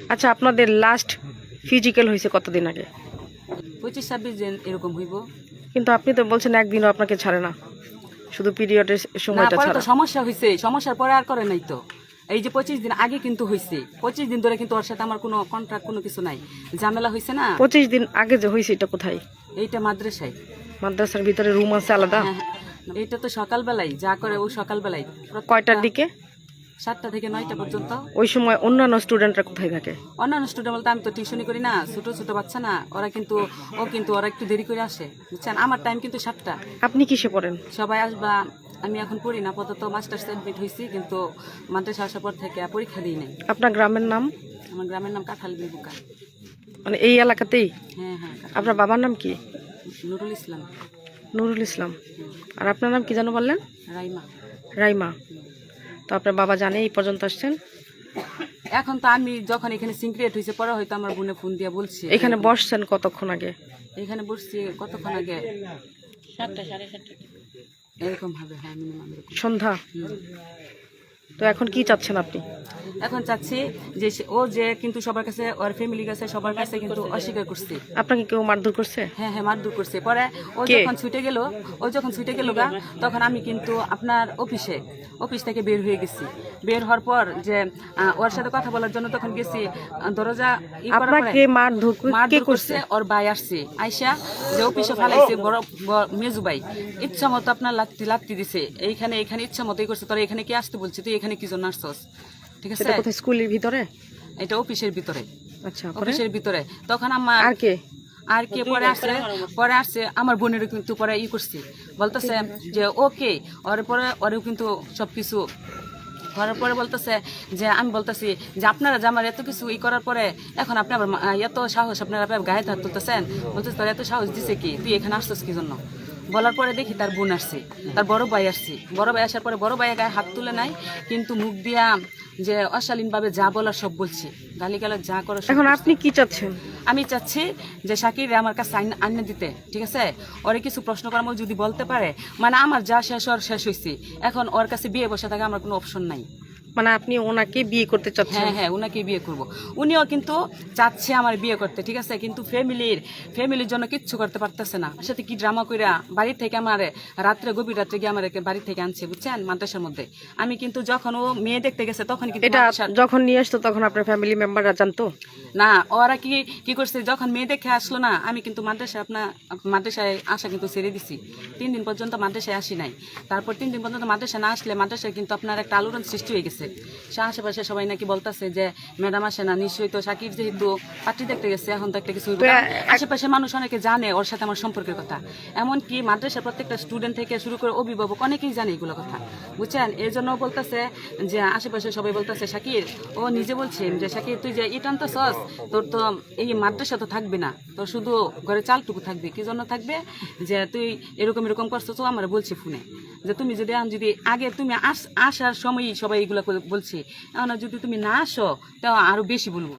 আচ্ছা আপনাদের last physical হয়েছে কতদিন আগে? পঁচিশ ছাব্বিশ দিন এরকম হইব। কিন্তু আপনি তো বলছেন একদিনও আপনাকে ছাড়ে না। শুধু পিরিয়ডের সময়টা ছাড়া। সমস্যা হয়েছে সমস্যার পরে আর করে নাই তো। এই যে পঁচিশ দিন আগে কিন্তু হয়েছে পঁচিশ দিন ধরে কিন্তু ওর সাথে আমার কোনো কন্ট্রাক্ট কোনো কিছু নাই। ঝামেলা হয়েছে না? পঁচিশ দিন আগে যে হয়েছে এটা কোথায়? এইটা মাদ্রাসায়। মাদ্রাসার ভিতরে রুম আছে আলাদা? হ্যাঁ, হ্যাঁ। তো সকালবেলায় যা করে ও সকালবেলায়। কয়টার দিকে? সাতটা থেকে নয়টা পর্যন্ত। ওই সময় অন্যান্য স্টুডেন্টরা কোথায় থাকে? অন্যান্য স্টুডেন্ট বলতে আমি তো টিউশনি করি না ছোট ছোট বাচ্চা না ওরা কিন্তু ও কিন্তু ওরা একটু দেরি করে আসে বুঝছেন? আমার টাইম কিন্তু সাতটা। আপনি কিসে পড়েন? সবাই আসবা আমি এখন পড়ি না আপাতত মাস্টার্স অ্যাডমিট হয়েছি কিন্তু মাদ্রাসা আসার পর থেকে আর পরীক্ষা দিই নাই। আপনার গ্রামের নাম? আমার গ্রামের নাম কাঁঠাল বিলবুকা মানে এই এলাকাতেই? হ্যাঁ হ্যাঁ আপনার বাবার নাম কি? নুরুল ইসলাম। নুরুল ইসলাম। আর আপনার নাম কি জানো বললেন? রাইমা। রাইমা। তো আপনার বাবা জানে এই পর্যন্ত আসছেন? এখন তো আমি যখন এখানে সিনক্রিয়েট হয়েছে পরে হয়তো আমার বোনে ফোন দিয়ে বলছি। এখানে বসছেন কতক্ষণ আগে? এখানে বসছি কতক্ষণ আগে? সাতটা সাড়ে সাতটা। এরকম ভাবে হ্যাঁ মিনিমাম সন্ধ্যা? তো এখন কি চাচ্ছেন আপনি? এখন চাচ্ছি যে ও যে কিন্তু সবার কাছে ওর ফ্যামিলি কাছে সবার কাছে কিন্তু অস্বীকার করছে। আপনাকে কেউ মারধর করছে? হ্যাঁ হ্যাঁ মারধর করছে। পরে ও যখন ছুটে গেল ও যখন ছুটে গেল গা তখন আমি কিন্তু আপনার অফিসে অফিস থেকে বের হয়ে গেছি। বের হওয়ার পর যে ওর সাথে কথা বলার জন্য তখন গেছি দরজা আপনাকে মারধর মারধর করছে? ওর ভাই আসছে। আইসা যে অফিসে ফালাইছে বড় মেজু ভাই। ইচ্ছা মতো আপনার লাত্তি লাত্তি দিছে। এইখানে এখানে ইচ্ছা মতোই করছে। তোর এখানে কি আসতে বলছি? তুই এখানে কি জন্য আসছস? ঠিক আছে? সেটা কোথায় স্কুলের ভিতরে? এটা অফিসের ভিতরে। আচ্ছা অফিসের ভিতরে। তখন আমার আর কে? আর কে? পরে আসছে পরে আসছে আমার বোনের কিন্তু পরে ই করছে। বলতেছে যে ওকে। ওর পরে ওরেও কিন্তু সবকিছু করার পরে বলতেছে যে আমি বলতেছি যে আপনারা যে আমার এত কিছু ই করার পরে এখন আপনি আবার এত সাহস আপনারা গায়ে হাত তুলতেছেন? বলতেছে তোর এত সাহস দিছে কি? তুই এখানে আসছিস কি জন্য? বলার পরে দেখি তার বোন আসছে তার বড় ভাই আসছে। বড় ভাই আসার পরে বড় ভাইয়ের গায়ে হাত তুলে নাই কিন্তু মুখ দিয়া যে অশালীনভাবে যা বলার সব বলছে। গালি গালাজ যা করো এখন আপনি কি চাচ্ছেন? আমি চাচ্ছি যে শাকির আমার কাছে আইন- আইনে দিতে ঠিক আছে? ওরে কিছু প্রশ্ন করার যদি বলতে পারে মানে আমার যা শেষ ওর শেষ হয়েছে এখন ওর কাছে বিয়ে বসে থাকে আমার কোনো অপশন নাই। মানে আপনি ওনাকে বিয়ে করতে চাচ্ছেন? হ্যাঁ হ্যাঁ উনাকে বিয়ে করব। উনিও কিন্তু চাচ্ছে আমার বিয়ে করতে ঠিক আছে? কিন্তু ফ্যামিলির ফ্যামিলির জন্য কিচ্ছু করতে পারতেছে না। সাথে কি ড্রামা কইরা বাড়ি থেকে আমার রাত্রে গভীর রাত্রে গিয়ে আমার বাড়ি থেকে আনছে বুঝছেন? মাদ্রাসার মধ্যে। আমি কিন্তু যখন ও মেয়ে দেখতে গেছে তখন কিন্তু এটা যখন নিয়ে আসতো তখন আপনার ফ্যামিলি মেম্বাররা জানতো? না ওরা কি কি করছে? যখন মেয়ে দেখে আসলো না আমি কিন্তু মাদ্রাসায় আপনার মাদ্রাসায় আসা কিন্তু ছেড়ে দিছি। তিন দিন পর্যন্ত মাদ্রাসায় আসি নাই। তারপর তিন দিন পর্যন্ত মাদ্রাসায় না আসলে মাদ্রাসায় কিন্তু আপনার একটা আলোড়ন সৃষ্টি হয়ে গেছে। সে আশেপাশে সবাই নাকি বলতেছে যে ম্যাডাম আসে না নিশ্চয়ই তো সাকিব যেহেতু পার্টি দেখতে গেছে এখন তো একটা কিছু আশেপাশের মানুষ অনেকে জানে ওর সাথে আমার সম্পর্কের কথা। মাদ্রাসার প্রত্যেকটা স্টুডেন্ট থেকে শুরু করে অভিভাবক অনেকেই জানে এগুলো কথা। বুঝছেন? এই জন্য বলতেছে যে আশেপাশে সবাই বলতেছে শাকির ও নিজে বলছে যে শাকির তুই যে ইটান তো সস তোর তো এই মাদ্রাসা তো থাকবে না। তোর শুধু ঘরে চালটুকু থাকবে। কি জন্য থাকবে? যে তুই এরকম এরকম করছ তো আমরা বলছি ফোনে। যে তুমি যদি আন যদি আগে তুমি আস, আসার সময়ই সবাই এগুলো বলছে। এখন যদি তুমি না আসো, তাও আরও বেশি বলব।